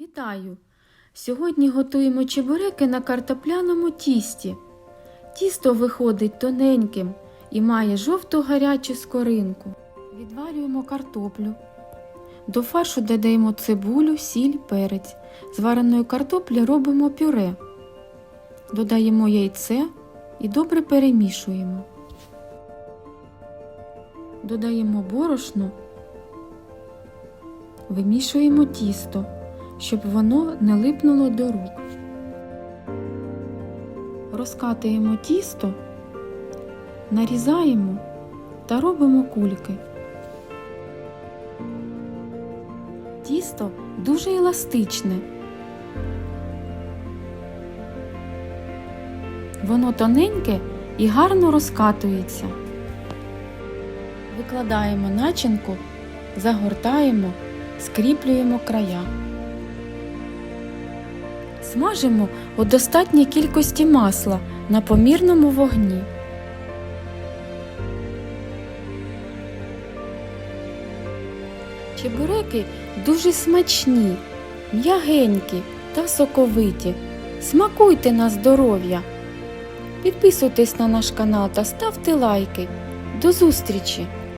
Вітаю! Сьогодні готуємо чебуреки на картопляному тісті. Тісто виходить тоненьким і має жовту гарячу скоринку. Відварюємо картоплю. До фаршу додаємо цибулю, сіль, перець. З вареної картоплі робимо пюре. Додаємо яйце і добре перемішуємо. Додаємо борошно, вимішуємо тісто щоб воно не липнуло до рук. Розкатуємо тісто, нарізаємо та робимо кульки. Тісто дуже еластичне. Воно тоненьке і гарно розкатується. Викладаємо начинку, загортаємо, скріплюємо края. Смажимо у достатній кількості масла на помірному вогні. Чебуреки дуже смачні, м'ягенькі та соковиті. Смакуйте на здоров'я. Підписуйтесь на наш канал та ставте лайки. До зустрічі!